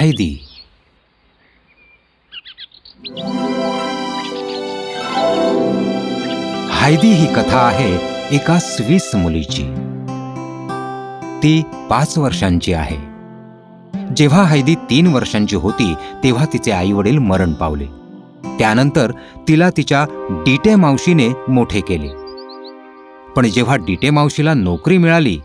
हायदी हायदी ही कथा आहे एका स्विस मुलीची. ती पाच वर्षांची आहे. जेव्हा हैदी तीन वर्षांची होती तेव्हा तिचे आई वडील मरण पावले. त्यानंतर तिला तिच्या डिटे मावशीने मोठे केले. पण जेव्हा डिटे मावशीला नोकरी मिळाली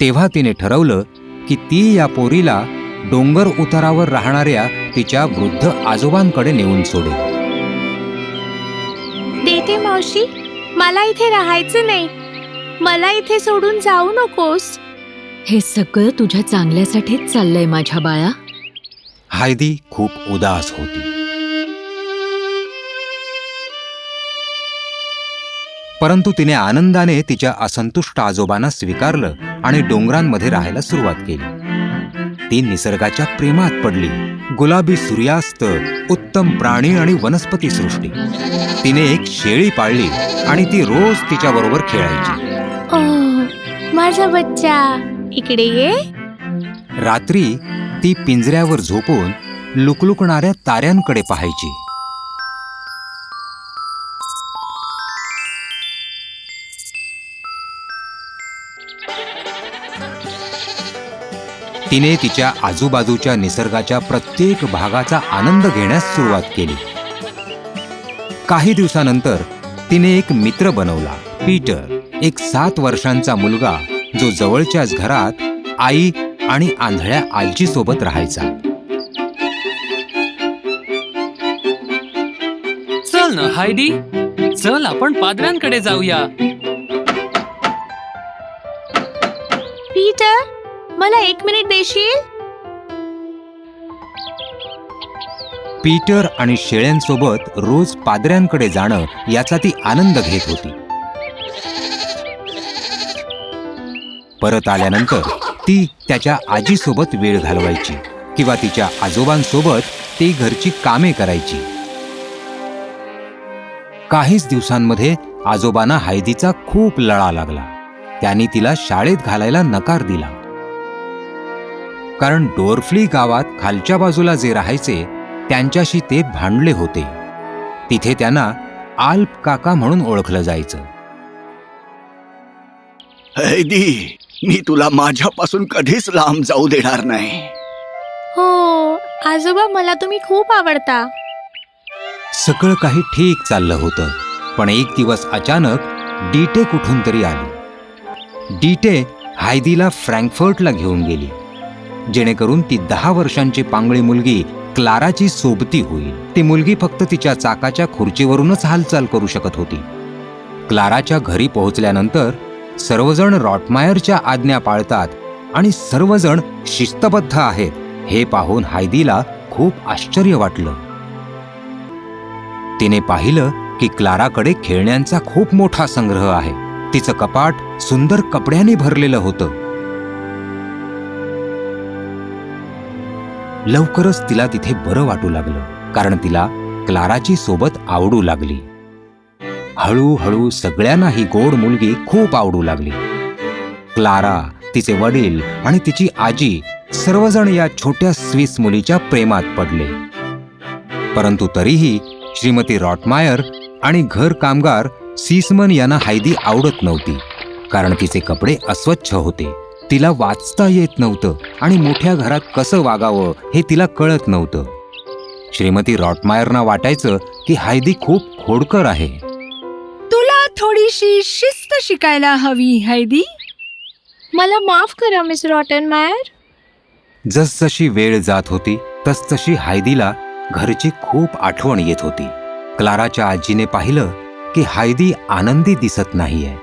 तेव्हा तिने ठरवलं की ती या पोरीला डोंगर उतारावर राहणाऱ्या तिच्या वृद्ध आजोबांकडे नेऊन सोडेल देते मावशी मला इथे राहायचं नाही. मला इथे सोडून जाऊ नकोस. हे सगळं तुझ्या चांगल्यासाठीच चाललंय माझ्या बाळा. हायदी खूप उदास होती. परंतु तिने आनंदाने तिच्या असंतुष्ट आजोबांना स्वीकारलं आणि डोंगरांमध्ये राहायला सुरुवात केली. ती निसर्गाच्या प्रेमात पडली. गुलाबी सूर्यास्त उत्तम प्राणी आणि वनस्पती सृष्टी. तिने एक शेळी पाळली आणि ती रोज तिच्याबरोबर खेळायची. ओ माझा बच्चा. इकडे ये. रात्री ती पिंजऱ्यावर झोपून लुकलुकणाऱ्या ताऱ्यांकडे पाहायची. तिने तिच्या आजूबाजूच्या निसर्गाच्या प्रत्येक भागाचा आनंद घेण्यास सुरुवात केली. काही दिवसानंतर तिने एक मित्र बनवला पीटर. एक सात वर्षांचा मुलगा जो जवळच्याच घरात आई आणि आंधळ्या आजी सोबत राहायचा. चल ना हायडी. चल आपण पादऱ्यांकडे जाऊया. पीटर मला एक मिनिट देशील? पीटर आणि शेळ्यांसोबत रोज पादऱ्यांकडे जाणं याचा ती आनंद घेत होती. परत आल्यानंतर ती त्याच्या आजीसोबत वेळ घालवायची किंवा तिच्या आजोबांसोबत ती घरची कामे करायची. काहीच दिवसांमध्ये आजोबांना हायदीचा खूप लळा लागला. त्यांनी तिला शाळेत घालायला नकार दिला. कारण डोरफ्ली गावात खालच्या बाजूला जे राहायचे त्यांच्याशी ते भांडले होते. तिथे त्यांना आल्प काका म्हणून ओळखलं जायचं. हैदी मी तुला माझ्यापासून कधीच लांब जाऊ देणार नाही. हो आजोबा मला तुम्ही खूप आवडता. सगळं काही ठीक चाललं होतं पण एक दिवस अचानक डीटे कुठून तरी आली. डीटे हायदीला फ्रँकफर्टला घेऊन गेली. जेणेकरून ती दहा वर्षांची पांगळी मुलगी क्लाराची सोबती होईल. ती मुलगी फक्त तिच्या चाकाच्या खुर्चीवरूनच हालचाल करू शकत होती. क्लाराच्या घरी पोहोचल्यानंतर सर्वजण रॉटमायरच्या आज्ञा पाळतात आणि सर्वजण शिस्तबद्ध आहेत हे पाहून हायदीला खूप आश्चर्य वाटलं. तिने पाहिलं की क्लाराकडे खेळण्यांचा खूप मोठा संग्रह आहे. तिचं कपाट सुंदर कपड्याने भरलेलं होतं. लवकरच तिला तिथे बरं वाटू लागलं कारण तिला क्लाराची सोबत आवडू लागली. हळूहळू सगळ्यांना ही गोड मुलगी खूप आवडू लागली. क्लारा तिचे वडील आणि तिची आजी सर्वजण या छोट्या स्विस मुलीच्या प्रेमात पडले. परंतु तरीही श्रीमती रॉटमायर आणि घर कामगार सीसमन यांना हायदी आवडत नव्हती कारण तिचे कपडे अस्वच्छ होते. तिला वाचता येत नव्हतं आणि मोठ्या घरात कसं वागावं हे तिला कळत नव्हतं. श्रीमती रॉटमायरना वाटायचं की हायदी खूप खोडकर आहे. तुला थोडीशी शिस्त शिकायला हवी हैदी मला माफ करा मिस रॉटन मायर जसजशी वेळ जात होती तसतशी हायदीला घरची खूप आठवण येत होती. क्लाराच्या आजीने पाहिलं की हायदी आनंदी दिसत नाहीये.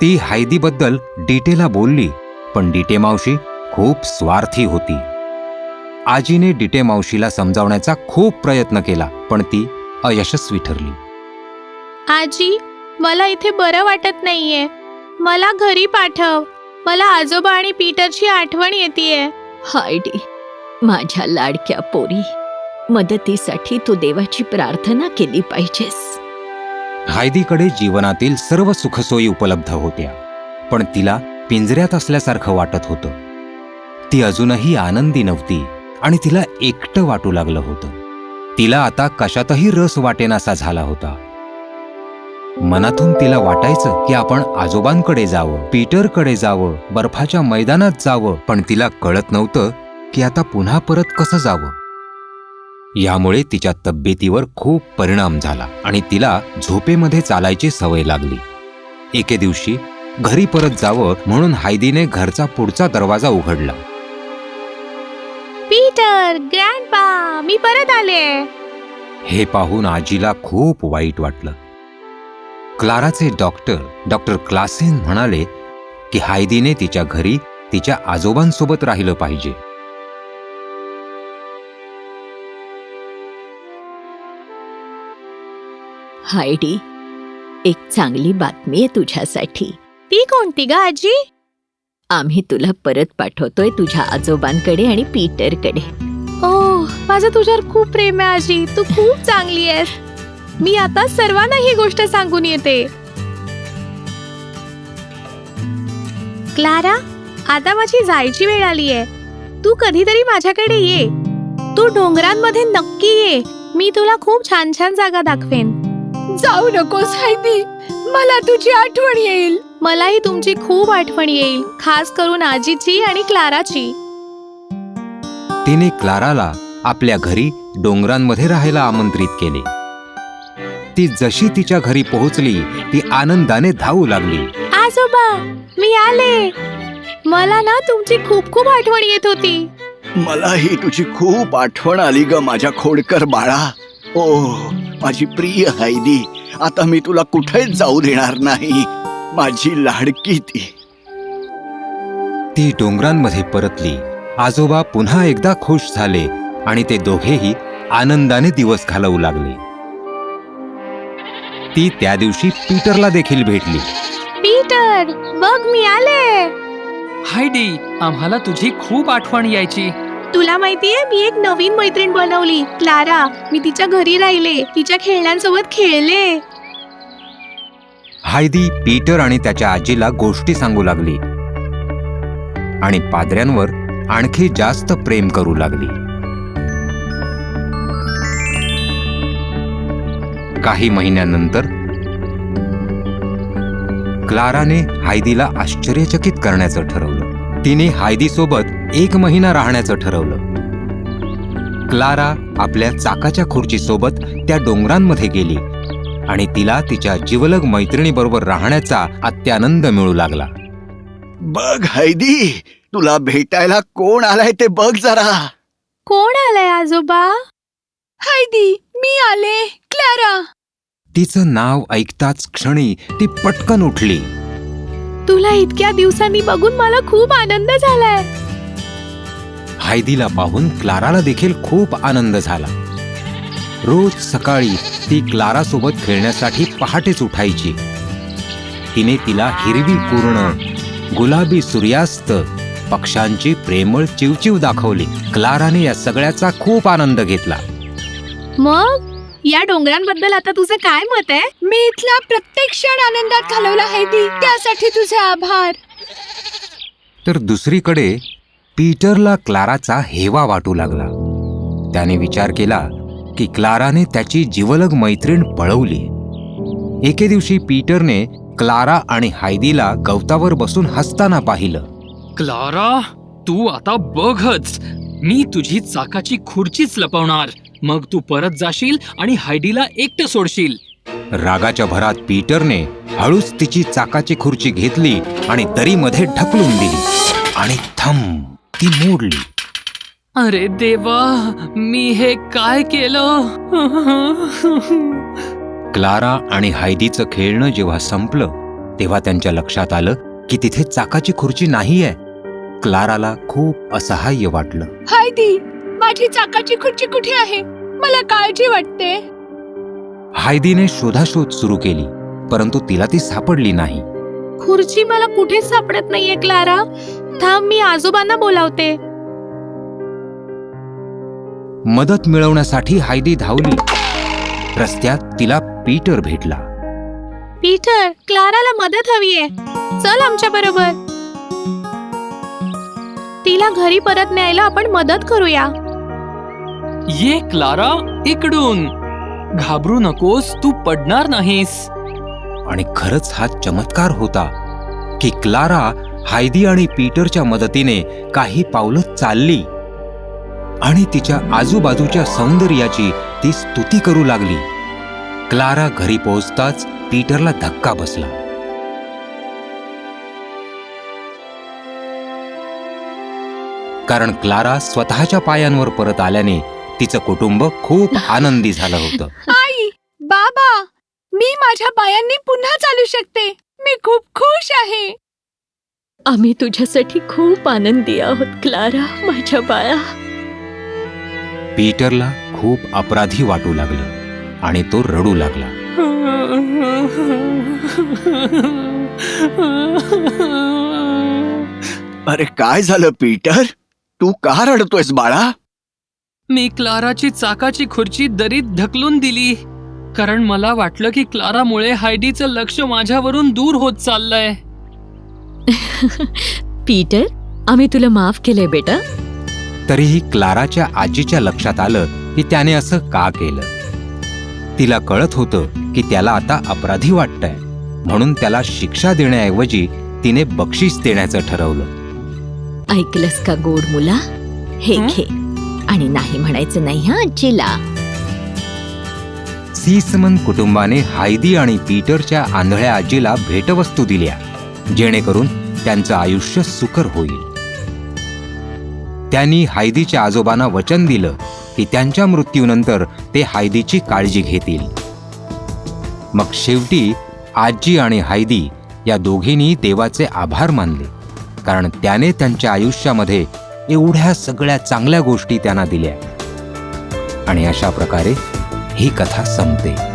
ती हायदीबद्दल डिटेला बोलली पण डिटे मावशी खूप स्वार्थी होती. आजीने डिटे मावशीला समजावण्याचा खूप प्रयत्न केला पण ती अयशस्वी ठरली. आजी मला इथे बरं वाटत नाहीये. मला घरी पाठव. मला आजोबा आणि पीटरची आठवण येतेय. हायडी माझ्या लाडक्या पोरी मदतीसाठी तू देवाची प्रार्थना केली पाहिजेस. हायदीकडे जीवनातील सर्व सुखसोयी उपलब्ध होत्या पण तिला पिंजऱ्यात असल्यासारखं वाटत होतं. ती अजूनही आनंदी नव्हती आणि तिला एकटं वाटू लागलं होतं. तिला आता कशातही रस वाटेनासा झाला होता. मनातून तिला वाटायचं की आपण आजोबांकडे जावं पीटरकडे जावं बर्फाच्या मैदानात जावं पण तिला कळत नव्हतं की आता पुन्हा परत कसं जावं. यामुळे तिच्या तब्येतीवर खूप परिणाम झाला आणि तिला झोपेमध्ये चालायची सवय लागली. एके दिवशी घरी परत जावं म्हणून हायदीने घरचा पुढचा दरवाजा उघडला. पीटर ग्रँडपा मी परत आले. हे पाहून आजीला खूप वाईट वाटलं. क्लाराचे डॉक्टर डॉक्टर क्लासेन म्हणाले की हायदीने तिच्या घरी तिच्या आजोबांसोबत राहिलं पाहिजे. हायडी एक चांगली बातमी आहे तुझ्यासाठी. ती कोणती ग आजी? आम्ही तुला परत पाठवतोय तुझ्या आजोबांकडे आणि पीटरकडे. ओ माझं तुझ्यावर खूप प्रेम आहे आजी. तू खूप चांगली आहेस. मी आता सर्वांना ही गोष्ट सांगून येते. क्लारा आता माझी जायची वेळ आली आहे. तू कधीतरी माझ्याकडे ये. तू डोंगरांमध्ये नक्की ये. मी तुला खूप छान छान जागा दाखवेन. जाऊ नकोस हैदी मला तुझी आठवण येईल. मलाही तुमची खूप आठवण येईल खास करून आजीची आणि क्लाराची. तिने क्लाराला आपल्या घरी डोंगरांमध्ये राहायला आमंत्रित केले. ती जशी तिच्या घरी पोहोचली ती आनंदाने धावू लागली. आजोबा मी आले. मला ना तुमची खूप खूप आठवण येत होती. मलाही तुझी खूप आठवण आली ग माझ्या खोडकर बाळा. ओ माझी प्रिय हैदी आता मी तुला कुठेच जाऊ देणार नाही. माझी लाडकी ती. ती डोंगरांमध्ये परतली. आजोबा पुन्हा एकदा खुश झाले आणि ते दोघेही आनंदाने दिवस घालवू लागले. ती त्या दिवशी पीटरला देखील भेटली. पीटर बघ मी आले. हायडी आम्हाला तुझी खूप आठवण यायची. तुला माहितीये मी एक नवीन मैत्रीण बनवली क्लारा. मी तिच्या घरी राहिले तिच्या खेळण्यांसोबत खेळले. हायदी पीटर आणि त्याच्या आजीला गोष्टी सांगू लागली. आणि पादऱ्यांवर आणखी जास्त प्रेम करू लागली. काही महिन्यानंतर क्लाराने हायदीला आश्चर्यचकित करण्याचं ठरवलं. तिने हायदीसोबत एक महिना राहण्याचं ठरवलं. क्लारा आपल्या चाकाच्या खुर्चीसोबत त्या डोंगरांमध्ये गेली. आणि तिला तिच्या जिवलग मैत्रिणीबरोबर राहण्याचा अत्यानंद मिळू लागला. बघ हैदी तुला भेटायला कोण आलाय ते बघ जरा. कोण आलंय आजोबा? हैदी मी आले क्लारा. तिचं नाव ऐकताच क्षणी ती पटकन उठली. तुला इतक्या दिवसांनी बघून मला खूप आनंद झालाय. हायदीला पाहून क्लाराला देखील खूप आनंद झाला. रोज सकाळी ती क्लारा सोबत खेळण्यासाठी पहाटेच उठायची. तिने तिला हिरवी पूर्ण गुलाबी सूर्यास्त पक्ष्यांची प्रेमळ चिवचिव दाखवली. क्लाराने या सगळ्याचा खूप आनंद घेतला. मग? या डोंगरांबद्दल आता तुझं काय मत आहे? मी इथला प्रत्येक क्षण आनंदात घालवला हैदी त्यासाठी तुझे आभार. तर दुसरीकडे पीटरला क्लाराचा हेवा वाटू लागला. त्याने विचार केला की क्लाराने त्याची जिवलग मैत्रीण पळवली. एके दिवशी पीटरने क्लारा आणि हायदीला गवतावर बसून हसताना पाहिलं. क्लारा तू आता बघच. मी तुझी चाकाची खुर्चीच लपवणार. मग तू परत जाशील आणि हायडीला एकटं सोडशील. रागाच्या भरात पीटरने हळूच तिची चाकाची खुर्ची घेतली आणि दरीमध्ये ढकलून दिली. आणि थम ती मोडली. अरे देवा मी हे काय केलं? क्लारा आणि हायदीचं खेळणं जेव्हा संपलं तेव्हा त्यांच्या लक्षात आलं की तिथे चाकाची खुर्ची नाहीये. क्लाराला खूप असहाय्य वाटलं. हैदी माझी चाकाची खुर्ची कुठे आहे? मला काळजी वाटते. हायदीने शोधाशोध सुरू केली परंतु तिला ती सापडली नाही. खुर्ची मला कुठेच सापडत नाहीये क्लारा? थांब मी आजोबांना बोलावते. मदत मिळवण्यासाठी हायदी धावली. रस्त्यात तिला पीटर भेटला. पीटर क्लाराला मदत हवीये. चल आमच्या बरोबर. तिला घरी परत न्यायला आपण मदत करूया. ये क्लारा इकडून. घाबरू नकोस तू पडणार नाहीस. आणि खरंच हा चमत्कार होता की क्लारा हायदी आणि पीटरच्या मदतीने काही पावलं चालली. आणि तिच्या आजूबाजूच्या सौंदर्याची ती स्तुती करू लागली. क्लारा घरी पोहोचताच पीटरला धक्का बसला. कारण क्लारा स्वतःच्या पायांवर परत आल्याने तिचं कुटुंब खूप आनंदी झालं होतं. आई बाबा मी माझ्या पायांनी पुन्हा चालू शकते. मी खूप खुश आहे. आम्ही तुझ्यासाठी खूप आनंदी आहोत क्लारा माझ्या बाळा. पीटरला खूप अपराधी वाटू लागलं आणि तो रडू लागला. अरे काय झालं पीटर? तू का रडतोयस बाळा? मी क्लाराची चाकाची खुर्ची दरीत ढकलून दिली. कारण मला वाटलं की क्लारामुळे हायडीचं लक्ष माझ्यावरून दूर होत चाललंय. पीटर आम्ही तुला माफ केलंय बेटा. तरीही क्लाराच्या आजीच्या लक्षात आलं की त्याने असं का केलं. तिला कळत होतं की त्याला आता अपराधी वाटतंय. म्हणून त्याला शिक्षा देण्याऐवजी तिने बक्षीस देण्याचं ठरवलं. ऐकलंस का गोड मुला? हे हं? घे. आणि नाही म्हणायचं नाही हा आजीला. सीसमन कुटुंबाने हायदी आणि पीटरच्या आंधळ्या आजीला भेटवस्तू दिल्या. जेणेकरून त्यांचं आयुष्य सुकर होईल. त्यांनी हायदीच्या आजोबांना वचन दिलं की त्यांच्या मृत्यूनंतर ते हायदीची काळजी घेतील. मग शेवटी आजी आणि हायदी या दोघींनी देवाचे आभार मानले कारण त्याने त्यांच्या आयुष्यामध्ये एवढ्या सगळ्या चांगल्या गोष्टी त्यांना दिल्या. आणि अशा प्रकारे ही कथा संपते.